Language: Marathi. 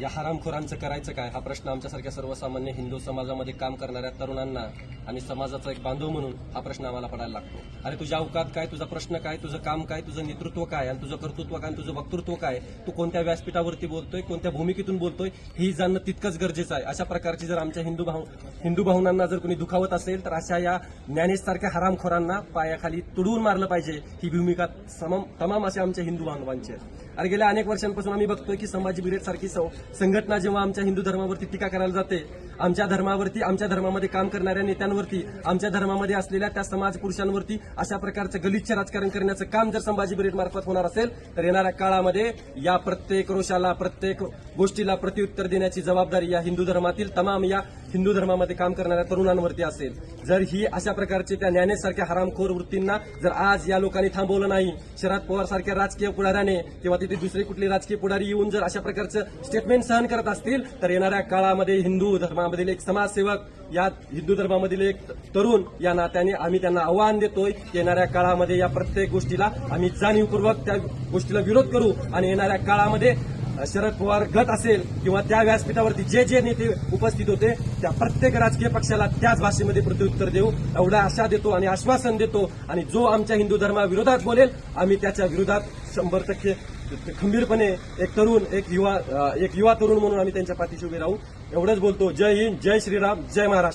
या हरामखोरांचं करायचं काय? हा प्रश्न आमच्यासारख्या सर्वसामान्य हिंदू समाजामध्ये काम करणाऱ्या तरुणांना आणि समाजाचा एक बांधव म्हणून हा प्रश्न आम्हाला पडायला लागतो. अरे तुझ्या अवकात काय? तुझा प्रश्न काय? तुझं काम काय? तुझं नेतृत्व काय? आणि तुझं कर्तृत्व काय? आणि तुझं वक्तृत्व काय? तू कोणत्या व्यासपीठावरती बोलतोय? कोणत्या भूमिकेतून बोलतोय? ही जाणणं तितकंच गरजेचं आहे. अशा प्रकारची जर आमच्या हिंदू भाव हिंदू भावनांना जर कोणी दुखावत असेल तर अशा या ज्ञानेशसारख्या हरामखोरांना पायाखाली तुडवून मारलं पाहिजे. ही भूमिका समम तमाम असे आमच्या हिंदू बांधवांची आहे. अरे गेल्या अनेक वर्षांपासून आम्ही बघतोय की संभाजी ब्रिगेड सारखी सं- संघटना जेव्हा आमच्या हिंदू धर्मावरती टीका करायला जाते आमच्या धर्मावरती आमच्या धर्मामध्ये काम करणाऱ्या नेत्यांवरती आमच्या धर्मामध्ये असलेल्या त्या समाज पुरुषांवरती अशा प्रकारचं गलिच्छ राजकारण करण्याचं काम जर संभाजी ब्रिगेड मार्फत होणार असेल तर येणाऱ्या काळामध्ये या प्रत्येक रोषाला प्रत्येक गोष्टीला प्रत्युत्तर देण्याची जबाबदारी या हिंदू धर्मातील तमाम या हिंदू धर्मामध्ये काम करणाऱ्या तरुणांवरती असेल. जर ही अशा प्रकारचे त्या ज्ञानेसारख्या हरामखोर वृत्तींना जर आज या लोकांनी थांबवलं नाही शरद पवार सारख्या राजकीय पुढाऱ्याने किंवा तिथे दुसरे कुठले राजकीय पुढारी येऊन जर अशा प्रकारचं स्टेटमेंट सहन करत असतील तर येणाऱ्या काळामध्ये हिंदू धर्मा धर्मामधील एक समाजसेवक या हिंदू धर्मामधील एक तरुण या नात्याने आम्ही त्यांना आव्हान देतोय येणाऱ्या काळामध्ये या प्रत्येक गोष्टीला आम्ही जाणीवपूर्वक त्या गोष्टीला विरोध करू आणि येणाऱ्या काळामध्ये शरद पवार गट असेल किंवा त्या व्यासपीठावरती जे जे नेते उपस्थित होते त्या प्रत्येक राजकीय पक्षाला त्याच भाषेमध्ये प्रत्युत्तर देऊ. एवढा आशा देतो आणि आश्वासन देतो. आणि जो आमच्या हिंदू धर्माविरोधात बोलेल आम्ही त्याच्या विरोधात शंभर टक्के खंबीरपणे एक तरुण एक युवा एक युवा तरुण म्हणून आम्ही त्यांच्या पाठीशी उभे राहू. एवढंच बोलतो. जय हिंद जय श्रीराम जय महाराष्ट्र.